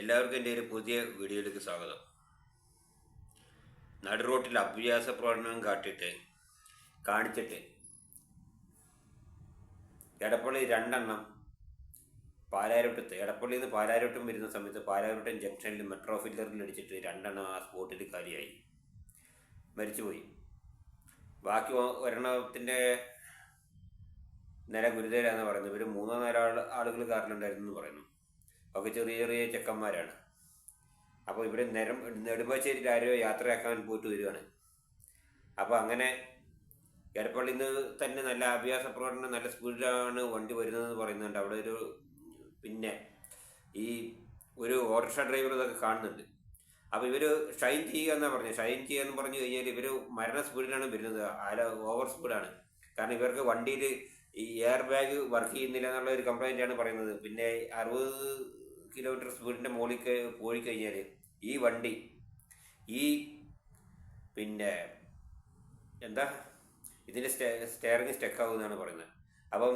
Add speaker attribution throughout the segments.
Speaker 1: എല്ലാവർക്കും എന്റെ ഒരു പുതിയ വീഡിയോയിലേക്ക് സ്വാഗതം. നടുറോട്ടിൽ അഭ്യാസ പ്രകടനം കാട്ടിയിട്ട് കാണിച്ചിട്ട് എടപ്പള്ളി രണ്ടെണ്ണം പാലാരോട്ടത്ത് എടപ്പള്ളിയിൽ നിന്ന് പാലാരോട്ടം വരുന്ന സമയത്ത് പാലാരോട്ടം ജംഗ്ഷനിൽ മെട്രോ ഫില്ലറിൽ അടിച്ചിട്ട് രണ്ടെണ്ണം ആ സ്പോട്ടിൽ കാലിയായി. മരിച്ചുപോയി. ബാക്കി ഒരെണ്ണത്തിന്റെ നില ഗുരുതരാന്ന് പറയുന്നത് ഇവർ മൂന്നോ നാലോ ആളുകൾ കാറിലുണ്ടായിരുന്നു എന്ന് പറയുന്നു. ഒക്കെ ചെറിയ ചെറിയ ചെക്കന്മാരാണ്. അപ്പോൾ ഇവിടെ നെരം നെടുമ്പാശ്ശേരിയിൽ ആരോ യാത്രയാക്കാൻ പോയിട്ട് വരികയാണ് അപ്പോൾ അങ്ങനെ എടപ്പള്ളിയിൽ നിന്ന് തന്നെ നല്ല അഭ്യാസ പ്രകടനം നല്ല സ്പീഡിലാണ് വണ്ടി വരുന്നതെന്ന് പറയുന്നുണ്ട്. അവിടെ ഒരു പിന്നെ ഈ ഒരു ഓട്ടോറിക്ഷ ഡ്രൈവർ ഇതൊക്കെ കാണുന്നുണ്ട്. അപ്പോൾ ഇവർ ഷൈൻ ചെയ്യുക എന്നാണ് പറഞ്ഞത് ഷൈൻ ചെയ്യുക എന്ന് പറഞ്ഞു കഴിഞ്ഞാൽ ഇവർ മരണ സ്പീഡിലാണ് വരുന്നത്. അല്ല ഓവർ സ്പീഡാണ്. കാരണം ഇവർക്ക് വണ്ടിയിൽ ഈ എയർ ബാഗ് വർക്ക് ചെയ്യുന്നില്ല എന്നുള്ള ഒരു കംപ്ലയിന്റ് ആണ് പറയുന്നത്. പിന്നെ അറുപത് കിലോമീറ്റർ സ്പീഡിന്റെ മുകളിൽ പോയി കഴിഞ്ഞാൽ ഈ വണ്ടി ഈ പിന്നെ എന്താ ഇതിന്റെ സ്റ്റേ സ്റ്റെയറിങ് സ്റ്റെക്കാവുമെന്നാണ് പറയുന്നത്. അപ്പം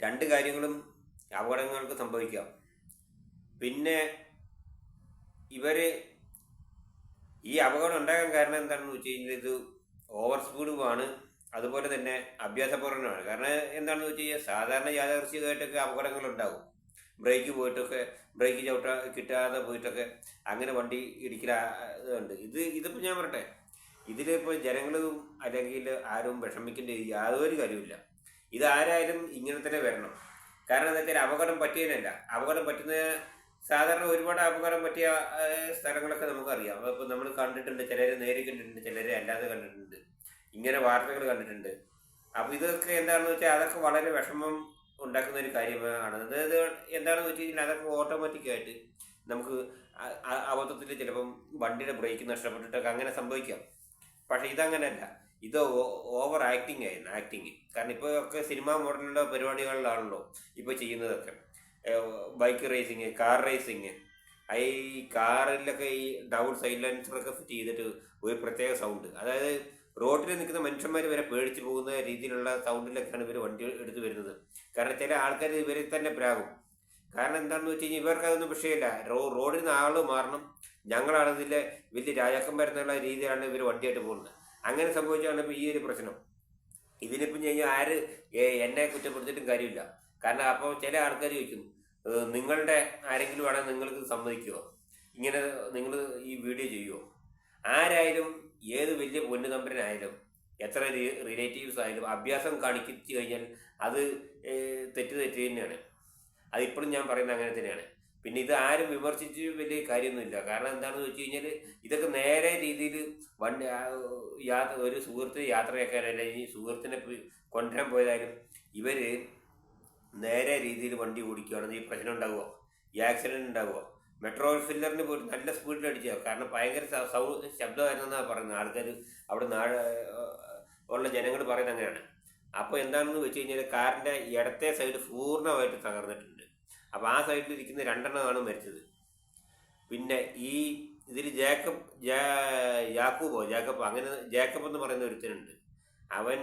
Speaker 1: രണ്ട് കാര്യങ്ങളും അപകടങ്ങൾക്ക് സംഭവിക്കാം. പിന്നെ ഇവർ ഈ അപകടം ഉണ്ടാകാൻ കാരണം എന്താണെന്ന് വെച്ച് കഴിഞ്ഞാൽ ഇത് ഓവർ സ്പീഡുമാണ് അതുപോലെ തന്നെ അഭ്യാസപൂർണമാണ് കാരണം എന്താണെന്ന് വെച്ച് കഴിഞ്ഞാൽ സാധാരണ യാദർശികമായിട്ടൊക്കെ അപകടങ്ങൾ ഉണ്ടാകും. ബ്രേക്ക് പോയിട്ടൊക്കെ ബ്രേക്ക് ചവിട്ടാ കിട്ടാതെ പോയിട്ടൊക്കെ അങ്ങനെ വണ്ടി ഇടിക്കലുണ്ട് ഇത് ഇതിപ്പോൾ ഞാൻ പറയട്ടെ. ഇതിലിപ്പോൾ ജനങ്ങളും അല്ലെങ്കിൽ ആരും വിഷമിക്കേണ്ട യാതൊരു കാര്യമില്ല ഇതാരായാലും ഇങ്ങനെ തന്നെ വരണം. കാരണം എന്താ വെച്ചാൽ അപകടം പറ്റിയതിനല്ല. അപകടം പറ്റുന്ന സാധാരണ ഒരുപാട് അപകടം പറ്റിയ സ്ഥലങ്ങളൊക്കെ നമുക്കറിയാം. അപ്പോൾ നമ്മൾ കണ്ടിട്ടുണ്ട് ചിലരെ നേരെ കണ്ടിട്ടുണ്ട് ചിലരെ അല്ലാതെ കണ്ടിട്ടുണ്ട്. ഇങ്ങനെ വാർത്തകൾ കണ്ടിട്ടുണ്ട്. അപ്പോൾ ഇതൊക്കെ എന്താണെന്ന് വെച്ചാൽ അതൊക്കെ വളരെ വിഷമം ഉണ്ടാക്കുന്ന ഒരു കാര്യമാണ് അതായത് എന്താണെന്ന് വെച്ച് കഴിഞ്ഞാൽ അതൊക്കെ ഓട്ടോമാറ്റിക്കായിട്ട് നമുക്ക് അബദ്ധത്തിൽ ചിലപ്പം വണ്ടിയുടെ ബ്രേക്ക് നഷ്ടപ്പെട്ടിട്ടൊക്കെ അങ്ങനെ സംഭവിക്കാം. പക്ഷേ ഇതങ്ങനെയല്ല ഇത് ഓവർ ആക്ടിങ് ആയിരുന്നു ആക്ടിങ് കാരണം ഇപ്പോൾ ഒക്കെ സിനിമാ മോഡലുള്ള പരിപാടികളിലാണല്ലോ ഇപ്പോൾ ചെയ്യുന്നതൊക്കെ. ബൈക്ക് റേസിങ് കാർ റേസിങ് ഈ കാറിലൊക്കെ ഈ ഡൗൺ സൈലൻസറൊക്കെ ഫിറ്റ് ചെയ്തിട്ട് ഒരു പ്രത്യേക സൗണ്ട് അതായത് റോഡിൽ നിൽക്കുന്ന മനുഷ്യന്മാർ വരെ പേടിച്ചു പോകുന്ന രീതിയിലുള്ള സൗണ്ടിലൊക്കെയാണ് ഇവർ വണ്ടി എടുത്തു വരുന്നത്. കാരണം ചില ആൾക്കാർ ഇവരെ തന്നെ പ്രാകും. കാരണം എന്താണെന്ന് വെച്ച് കഴിഞ്ഞാൽ ഇവർക്ക് അതൊന്നും വിഷയമില്ല. റോ റോഡിൽ നിന്ന് ആൾ മാറണം. ഞങ്ങളാണ് ഇതിലെ വലിയ രാജാക്കന്മാർ എന്നുള്ള രീതിയിലാണ് ഇവർ വണ്ടിയായിട്ട് പോകുന്നത്. അങ്ങനെ സംഭവിച്ചാണ് ഇപ്പോൾ ഈ ഒരു പ്രശ്നം. ഇതിനിപ്പം കഴിഞ്ഞാൽ ആര് എന്നെ കുറ്റപ്പെടുത്തിയിട്ടും കാര്യമില്ല. കാരണം അപ്പോൾ ചില ആൾക്കാർ ചോദിക്കും നിങ്ങളുടെ ആരെങ്കിലും ആണെങ്കിൽ നിങ്ങൾക്ക് സമ്മതിക്കുമോ ഇങ്ങനെ നിങ്ങൾ ഈ വീഡിയോ ചെയ്യുമോ ആരായാലും ഏത് വലിയ പൊന്നു തമ്പരനായാലും എത്ര റിലേറ്റീവ്സ് ആയാലും അഭ്യാസം കാണിച്ചു കഴിഞ്ഞാൽ അത് തെറ്റ് തെറ്റ് തന്നെയാണ്. അതിപ്പോഴും ഞാൻ പറയുന്നത് അങ്ങനെ തന്നെയാണ്. പിന്നെ ഇത് ആരും വിമർശിച്ച് വലിയ കാര്യമൊന്നുമില്ല. കാരണം എന്താണെന്ന് വെച്ച് കഴിഞ്ഞാൽ ഇതൊക്കെ നേരെ രീതിയിൽ വണ്ടി യാത്ര ഒരു സുഹൃത്ത് യാത്രയാക്കാൻ അല്ലെങ്കിൽ സുഹൃത്തിനെ കൊണ്ടുവരാൻ പോയതായാലും ഇവർ നേരെ രീതിയിൽ വണ്ടി ഓടിക്കുകയാണെങ്കിൽ പ്രശ്നം ഉണ്ടാകുമോ ഈ ആക്സിഡന്റ് ഉണ്ടാകുമോ മെട്രോ ഫില്ലറിന് പോലും നല്ല സ്പീഡിൽ അടിച്ചോ കാരണം ഭയങ്കര സ- സൗ ശബ്ദമായിരുന്നെന്നാണ് പറയുന്നത്. ആൾക്കാർ അവിടെ നാട് ഉള്ള ജനങ്ങൾ പറയുന്നത് അങ്ങനെയാണ്. അപ്പോൾ എന്താണെന്ന് വെച്ച് കഴിഞ്ഞാൽ കാറിന്റെ ഇടത്തെ സൈഡ് പൂർണമായിട്ട് തകർന്നിട്ടുണ്ട്. അപ്പോൾ ആ സൈഡിൽ ഇരിക്കുന്ന രണ്ടെണ്ണമാണ് മരിച്ചത്. പിന്നെ ഈ ഇതിൽ ജേക്കബ് യാക്കൂബോ ജേക്കബ് അങ്ങനെ ജേക്കബ് എന്ന് പറയുന്ന ഒരുത്തനുണ്ട്. അവൻ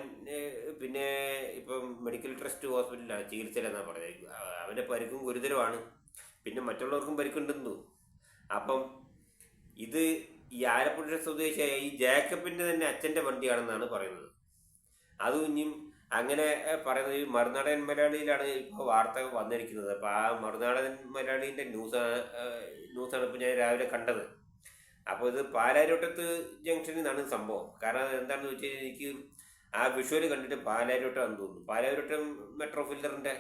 Speaker 1: പിന്നെ ഇപ്പം മെഡിക്കൽ ട്രസ്റ്റ് ഹോസ്പിറ്റലിലാണ് ചികിത്സയിലെന്നാണ് പറഞ്ഞത് അവന്റെ പരിക്കും ഗുരുതരമാണ് പിന്നെ മറ്റുള്ളവർക്കും പരിക്കുണ്ടെന്ന്. അപ്പം ഇത് ഈ ആലപ്പുഴ സ്വദേശിയായ ഈ ജേക്കബിന്റെ തന്നെ അച്ഛന്റെ വണ്ടിയാണെന്നാണ് പറയുന്നത്. അതും ഇനിയും അങ്ങനെ പറയുന്നത് ഈ മറുനാടൻ മലയാളിയിലാണ് ഇപ്പോൾ വാർത്ത വന്നിരിക്കുന്നത്. അപ്പോൾ ആ മറുനാടൻ മലയാളീന്റെ ന്യൂസ് ന്യൂസാണ് ഇപ്പോൾ ഞാൻ രാവിലെ കണ്ടത്. അപ്പോൾ ഇത് പാലാരോട്ടത്ത് ജംഗ്ഷനിൽ നിന്നാണ് സംഭവം. കാരണം എന്താണെന്ന് വെച്ച് കഴിഞ്ഞാൽ എനിക്ക് ആ വിഷ്വൽ കണ്ടിട്ട് പാലാരോട്ടം തോന്നുന്നു. പാലാരോട്ടം മെട്രോ ഫില്ലറിന്റെ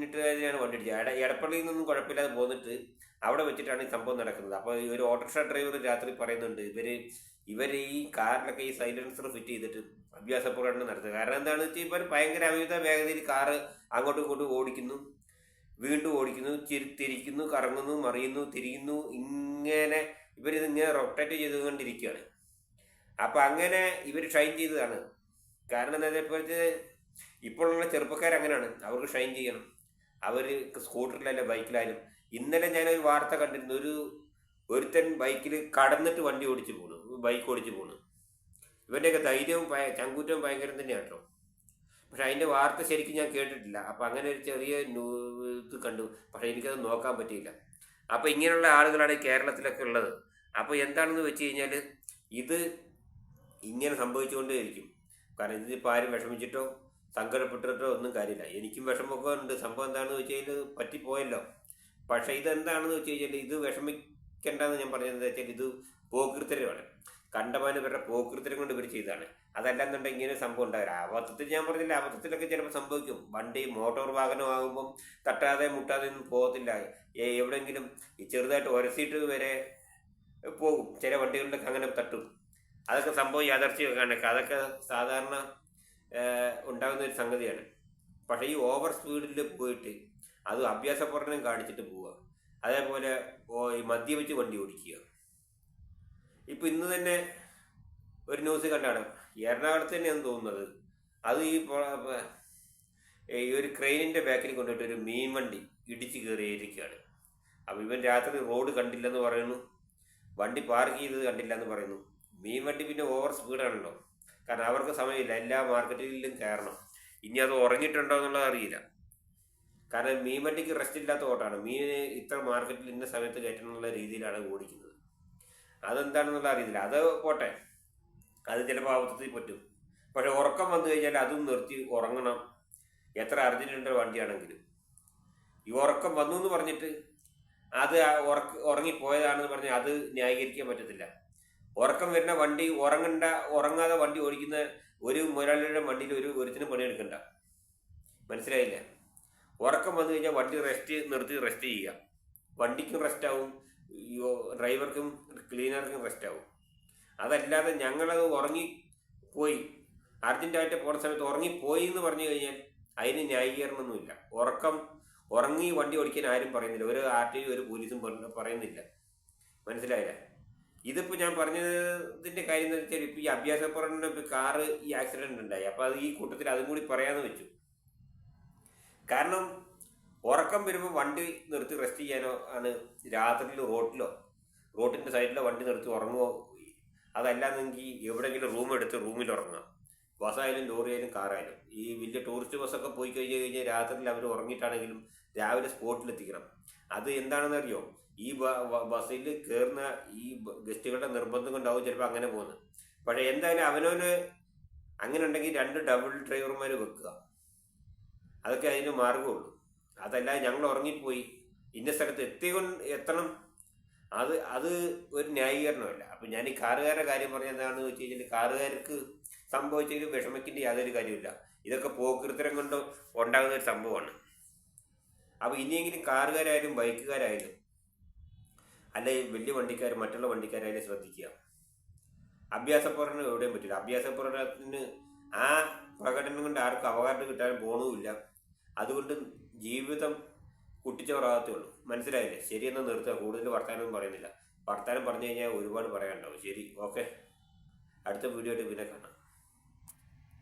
Speaker 1: വണ്ടി അടിച്ചത് എട എടപ്പള്ളിയിൽ നിന്നും കുഴപ്പമില്ലാതെ പോന്നിട്ട് അവിടെ വെച്ചിട്ടാണ് ഈ സംഭവം നടക്കുന്നത്. അപ്പോൾ ഈ ഒരു ഓട്ടോറിക്ഷ ഡ്രൈവർ രാത്രി പറയുന്നുണ്ട് ഇവർ ഇവർ ഈ കാറിലൊക്കെ ഈ സൈലൻസർ ഫിറ്റ് ചെയ്തിട്ട് അഭ്യാസപൂർവമാണ് നടത്തുന്നത്. കാരണം എന്താണെന്ന് വെച്ചാൽ ഇവർ ഭയങ്കര അമിത വേഗതയിൽ കാറ് അങ്ങോട്ടും ഇങ്ങോട്ടും ഓടിക്കുന്നു വീണ്ടും ഓടിക്കുന്നു ചിരി തിരിക്കുന്നു കറങ്ങുന്നു മറിയുന്നു തിരിയുന്നു ഇങ്ങനെ ഇവരിതിങ്ങനെ റൊട്ടേറ്റ് ചെയ്തുകൊണ്ടിരിക്കുകയാണ്. അപ്പം അങ്ങനെ ഇവർ ഷൈൻ ചെയ്തതാണ്. കാരണം എന്താ ഇപ്പോഴത്തെ ഇപ്പോഴുള്ള ചെറുപ്പക്കാർ അങ്ങനെയാണ് അവർക്ക് ഷൈൻ ചെയ്യണം. അവർ സ്കൂട്ടറിലല്ല ബൈക്കിലായാലും. ഇന്നലെ ഞാനൊരു വാർത്ത കണ്ടിരുന്നു. ഒരു ഒരുത്തൻ ബൈക്കിൽ കടന്നിട്ട് വണ്ടി ഓടിച്ചു പോണു. ബൈക്ക് ഓടിച്ചു പോണു. ഇവന്റെയൊക്കെ ധൈര്യവും ചങ്കൂറ്റവും ഭയങ്കരം തന്നെയാണ് കേട്ടോ പക്ഷെ അതിന്റെ വാർത്ത ശരിക്കും ഞാൻ കേട്ടിട്ടില്ല. അപ്പം അങ്ങനെ ഒരു ചെറിയ ഇത് കണ്ടു. പക്ഷേ എനിക്കത് നോക്കാൻ പറ്റിയില്ല. അപ്പോൾ ഇങ്ങനെയുള്ള ആളുകളാണ് കേരളത്തിലൊക്കെ ഉള്ളത്. അപ്പോൾ എന്താണെന്ന് വെച്ച് കഴിഞ്ഞാൽ ഇത് ഇങ്ങനെ സംഭവിച്ചുകൊണ്ടേയിരിക്കും. കാരണം ഇതിപ്പോൾ ആരും വിഷമിച്ചിട്ടോ സങ്കടപ്പെട്ടിട്ടോ ഒന്നും കാര്യമില്ല. എനിക്കും വിഷമമൊക്കെ ഉണ്ട്. സംഭവം എന്താണെന്ന് വെച്ച് കഴിഞ്ഞാൽ പറ്റിപ്പോയല്ലോ. പക്ഷേ ഇതെന്താണെന്ന് വെച്ച് കഴിഞ്ഞാൽ ഇത് വിഷമിക്കേണ്ടെന്ന് ഞാൻ പറഞ്ഞതെന്ന് വെച്ചാൽ ഇത് പോകൃത്തരമാണ് കണ്ടമാനം ഇവരുടെ പോകൃത്തരം കൊണ്ട് ഇവർ ചെയ്തതാണ്. അതല്ലെന്നുണ്ടെങ്കിൽ ഇങ്ങനെ സംഭവം ഉണ്ടാകില്ല അബദ്ധത്തിൽ ഞാൻ പറഞ്ഞില്ല അബദ്ധത്തിലൊക്കെ ചിലപ്പോൾ സംഭവിക്കും. വണ്ടി മോട്ടോർ വാഹനമാകുമ്പം തട്ടാതെ മുട്ടാതെ ഒന്നും പോകത്തില്ല. എവിടെയെങ്കിലും ചെറുതായിട്ട് ഉരസിയിട്ട് വരെ പോകും. ചില വണ്ടികളിലൊക്കെ അങ്ങനെ തട്ടും. അതൊക്കെ സംഭവം യാഥാർത്ഥ്യമൊക്കെയാണ് അതൊക്കെ സാധാരണ ഉണ്ടാകുന്ന ഒരു സംഗതിയാണ്. പക്ഷേ ഈ ഓവർ സ്പീഡിൽ പോയിട്ട് അത് അഭ്യാസ കാണിച്ചിട്ട് പോവുക. അതേപോലെ മദ്യപിച്ച് വണ്ടി ഓടിക്കുക. ഇപ്പം ഇന്ന് തന്നെ ഒരു ന്യൂസ് കണ്ടാണ്. എറണാകുളത്ത് തന്നെയാണ് തോന്നുന്നത്. അത് ഈ ഈ ഒരു ക്രെയിനിന്റെ ബാക്കിൽ കൊണ്ടിട്ട് ഒരു മീൻ വണ്ടി ഇടിച്ച് കയറിയിരിക്കുകയാണ്. അപ്പോൾ ഇവൻ രാത്രി റോഡ് കണ്ടില്ലെന്ന് പറയുന്നു. വണ്ടി പാർക്ക് ചെയ്തത് കണ്ടില്ല എന്ന് പറയുന്നു. മീൻ വണ്ടി പിന്നെ ഓവർ സ്പീഡാണല്ലോ കാരണം അവർക്ക് സമയമില്ല. എല്ലാ മാർക്കറ്റിലും കയറണം. ഇനി അത് ഉറങ്ങിയിട്ടുണ്ടോ എന്നുള്ളത് അറിയില്ല. കാരണം മീൻ വണ്ടിക്ക് റെസ്റ്റ് ഇല്ലാത്ത ഓട്ടാണ് മീൻ ഇത്ര മാർക്കറ്റിൽ ഇന്ന സമയത്ത് കയറ്റണം എന്നുള്ള രീതിയിലാണ് ഓടിക്കുന്നത്. അതെന്താണെന്നുള്ള അറിയില്ല അത് പോട്ടെ. അത് ചിലപ്പോൾ അബദ്ധത്തിൽ പറ്റും. പക്ഷെ ഉറക്കം വന്നു കഴിഞ്ഞാൽ അതും നിർത്തി ഉറങ്ങണം. എത്ര അർജന്റുണ്ട് വണ്ടിയാണെങ്കിലും. ഈ ഉറക്കം വന്നു എന്ന് പറഞ്ഞിട്ട് അത് ഉറക്ക ഉറങ്ങിപ്പോയതാണെന്ന് പറഞ്ഞാൽ അത് ന്യായീകരിക്കാൻ പറ്റത്തില്ല. ഉറക്കം വരുന്ന വണ്ടി ഉറങ്ങണ്ട ഉറങ്ങാതെ വണ്ടി ഓടിക്കുന്ന ഒരു മുതലാളിയുടെ വണ്ടിയിൽ ഒരു ഒരുത്തിനും പണിയെടുക്കണ്ട. മനസ്സിലായില്ല? ഉറക്കം വന്നു കഴിഞ്ഞാൽ വണ്ടി റെസ്റ്റ് നിർത്തി റെസ്റ്റ് ചെയ്യുക. വണ്ടിക്കും റെസ്റ്റ് ആവും ഡ്രൈവർക്കും ക്ലീനർക്കും റെസ്റ്റ് ആവും. അതല്ലാതെ ഞങ്ങളത് ഉറങ്ങിപ്പോയി അർജന്റായിട്ട് പോകുന്ന സമയത്ത് ഉറങ്ങിപ്പോയി എന്ന് പറഞ്ഞു കഴിഞ്ഞാൽ അതിന് ന്യായീകരണമൊന്നുമില്ല. ഉറക്കം ഉറങ്ങി വണ്ടി ഓടിക്കാൻ ആരും പറയുന്നില്ല. ഒരു ആർ ടി ഒരു പോലീസും പറയുന്നില്ല. മനസ്സിലായില്ല? ഇതിപ്പോൾ ഞാൻ പറഞ്ഞതിന്റെ കാര്യം എന്ന് വെച്ചാൽ ഇപ്പോൾ ഈ അഭ്യാസ പഠനം കാറ് ഈ ആക്സിഡന്റ് ഉണ്ടായി. അപ്പോൾ അത് ഈ കൂട്ടത്തിൽ അതും കൂടി പറയാമെന്ന് വെച്ചു. കാരണം ഉറക്കം വരുമ്പോൾ വണ്ടി നിർത്തി റെസ്റ്റ് ചെയ്യാനോ ആണ് രാത്രിയിൽ റോട്ടിലോ റോട്ടിന്റെ സൈഡിലോ വണ്ടി നിർത്തി ഉറങ്ങുമോ അതല്ലാന്നെങ്കിൽ എവിടെയെങ്കിലും റൂം എടുത്ത് റൂമിൽ ഉറങ്ങാം. ബസ്സായാലും ലോറിയായാലും കാറായാലും ഈ വലിയ ടൂറിസ്റ്റ് ബസ്സൊക്കെ പോയി കഴിഞ്ഞ് കഴിഞ്ഞാൽ രാത്രിയിൽ അവർ ഉറങ്ങിയിട്ടാണെങ്കിലും രാവിലെ സ്പോട്ടിലെത്തിക്കണം അത് എന്താണെന്ന് അറിയോ ഈ ബസ്സിൽ കയറുന്ന ഈ ഗസ്റ്റുകളുടെ നിർബന്ധം കൊണ്ടാവും ചിലപ്പോൾ അങ്ങനെ പോകുന്നത്. പക്ഷേ എന്തായാലും അവനവന് അങ്ങനെ ഉണ്ടെങ്കിൽ രണ്ട് ഡബിൾ ഡ്രൈവർമാർ വെക്കുക. അതൊക്കെ അതിന് മാർഗമുള്ളൂ അതല്ല ഞങ്ങൾ ഉറങ്ങിപ്പോയി. ഇന്ന സ്ഥലത്ത് എത്തിക്കൊണ്ട് എത്തണം. അത് അത് ഒരു ന്യായീകരണമല്ല. അപ്പം ഞാൻ ഈ കാറുകാരുടെ കാര്യം പറഞ്ഞ എന്താണെന്ന് വെച്ച് കഴിഞ്ഞാൽ കാറുകാർക്ക് സംഭവിച്ചതിൽ വിഷമിക്കേണ്ട യാതൊരു കാര്യമില്ല ഇതൊക്കെ പോക്കൃത്തരം കൊണ്ട് ഉണ്ടാകുന്ന ഒരു സംഭവമാണ്. അപ്പോൾ ഇനിയെങ്കിലും കാറുകാരായാലും ബൈക്കുകാരായാലും അല്ല ഈ വലിയ വണ്ടിക്കാർ മറ്റുള്ള വണ്ടിക്കാരായാലും ശ്രദ്ധിക്കുക. അഭ്യാസ പഠനം എവിടെയും പറ്റില്ല. അഭ്യാസ പഠനത്തിന് ആ പ്രകടനം കൊണ്ട് ആർക്കും അവകാശം കിട്ടാൻ പോണവുമില്ല അതുകൊണ്ട് ജീവിതം കുട്ടിച്ചോറാകത്തേ ഉള്ളൂ. മനസ്സിലായില്ലേ? ശരിയെന്ന് നിർത്തുക. കൂടുതൽ വർത്തമാനമൊന്നും പറയുന്നില്ല. വർത്തമാനം പറഞ്ഞു കഴിഞ്ഞാൽ ഒരുപാട് പറയാനുണ്ടാവും. ശരി. ഓക്കെ. അടുത്ത വീഡിയോ ആയിട്ട് പിന്നെ കാണാം.